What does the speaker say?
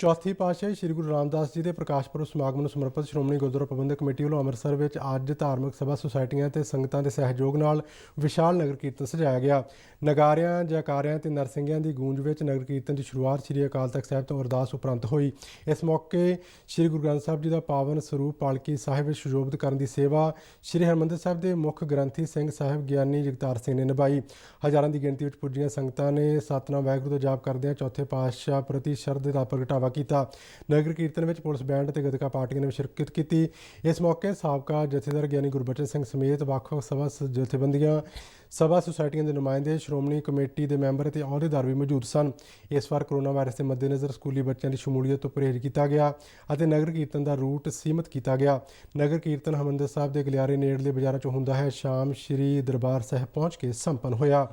ਚੌਥੀ ਪਾਤਸ਼ਾਹੀ ਸ੍ਰੀ ਗੁਰੂ ਰਾਮਦਾਸ ਜੀ ਦੇ ਪ੍ਰਕਾਸ਼ ਪੁਰਬ ਸਮਾਗਮ ਨੂੰ ਸਮਰਪਿਤ ਸ਼੍ਰੋਮਣੀ ਗੁਰਦੁਆਰਾ ਪ੍ਰਬੰਧਕ ਕਮੇਟੀ ਵੱਲੋਂ ਅੰਮ੍ਰਿਤਸਰ ਵਿੱਚ ਅੱਜ ਧਾਰਮਿਕ ਸਭਾ ਸੁਸਾਇਟੀਆਂ ਤੇ ਸੰਗਤਾਂ ਦੇ ਸਹਿਯੋਗ ਨਾਲ ਵਿਸ਼ਾਲ ਨਗਰ ਕੀਰਤਨ ਸਜਾਇਆ ਗਿਆ। ਨਗਾਰਿਆਂ, ਜੈਕਾਰਿਆਂ ਤੇ ਨਰਸਿੰਗਿਆਂ ਦੀ ਗੂੰਜ ਵਿੱਚ ਨਗਰ ਕੀਰਤਨ ਦੀ ਸ਼ੁਰੂਆਤ ਸ੍ਰੀ ਅਕਾਲ ਤਖਤ ਸਾਹਿਬ ਤੋਂ ਅਰਦਾਸ ਉਪਰੰਤ ਹੋਈ। ਇਸ ਮੌਕੇ ਸ੍ਰੀ ਗੁਰੂ ਗ੍ਰੰਥ ਸਾਹਿਬ ਜੀ ਦਾ ਪਾਵਨ ਸਰੂਪ ਪਾਲਕੀ ਸਾਹਿਬ ਵਿੱਚ ਸੁਸ਼ੋਭਿਤ ਕਰਨ ਦੀ ਸੇਵਾ ਸ੍ਰੀ ਹਰਿਮੰਦਰ ਸਾਹਿਬ ਦੇ ਮੁੱਖ ਗ੍ਰੰਥੀ ਸਿੰਘ ਸਾਹਿਬ ਗਿਆਨੀ ਜਗਤਾਰ ਸਿੰਘ ਨੇ ਨਿਭਾਈ। ਹਜ਼ਾਰਾਂ ਦੀ ਗਿਣਤੀ ਵਿੱਚ ਪੁੱਜੀਆਂ ਸੰਗਤਾਂ ਨੇ ਸਤਨਾਮ ਵਾਹਿਗੁਰੂ ਦਾ ਜਾਪ ਕਰਦਿਆਂ ਚੌਥੇ ਪਾਤਸ਼ਾਹ ਪ੍ਰਤੀ ਸ਼ਰਧਾ ਦਾ ਪ੍ਰਗਟਾਵਾ ਕੀਤਾ। ਨਗਰ ਕੀਰਤਨ ਵਿੱਚ ਪੁਲਿਸ ਬੈਂਡ ਤੇ ਗਤਕਾ ਪਾਰਟੀਆਂ ਨੇ ਵੀ ਸ਼ਿਰਕਤ ਕੀਤੀ। ਇਸ ਮੌਕੇ ਸਾਬਕਾ ਜਥੇਦਾਰ ਗਿਆਨੀ ਗੁਰਬਚਨ ਸਿੰਘ ਸਮੇਤ ਵੱਖ-ਵੱਖ ਸਭਾ ਜਥੇਬੰਦੀਆਂ, ਸਭਾ ਸੁਸਾਇਟੀਆਂ ਦੇ ਨੁਮਾਇੰਦੇ, ਸ਼੍ਰੋਮਣੀ ਕਮੇਟੀ ਦੇ ਮੈਂਬਰ ਅਤੇ ਅਹੁਦੇਦਾਰ ਵੀ ਮੌਜੂਦ ਸਨ। ਇਸ ਵਾਰ ਕੋਰੋਨਾ ਵਾਇਰਸ ਦੇ ਮੱਦੇਨਜ਼ਰ ਸਕੂਲੀ ਬੱਚਿਆਂ ਦੀ ਸ਼ਮੂਲੀਅਤ ਤੋਂ ਪਰਹੇਜ਼ ਕੀਤਾ ਗਿਆ ਅਤੇ ਨਗਰ ਕੀਰਤਨ ਦਾ ਰੂਟ ਸੀਮਤ ਕੀਤਾ ਗਿਆ। ਨਗਰ ਕੀਰਤਨ ਹਰਿਮੰਦਰ ਸਾਹਿਬ ਦੇ ਗਲਿਆਰੇ ਨੇੜਲੇ ਬਾਜ਼ਾਰਾਂ 'ਚੋਂ ਹੁੰਦਾ ਹੈ। ਸ਼ਾਮ ਸ੍ਰੀ ਦਰਬਾਰ ਸਾਹਿਬ ਪਹੁੰਚ ਕੇ ਸੰਪੰਨ ਹੋਇਆ।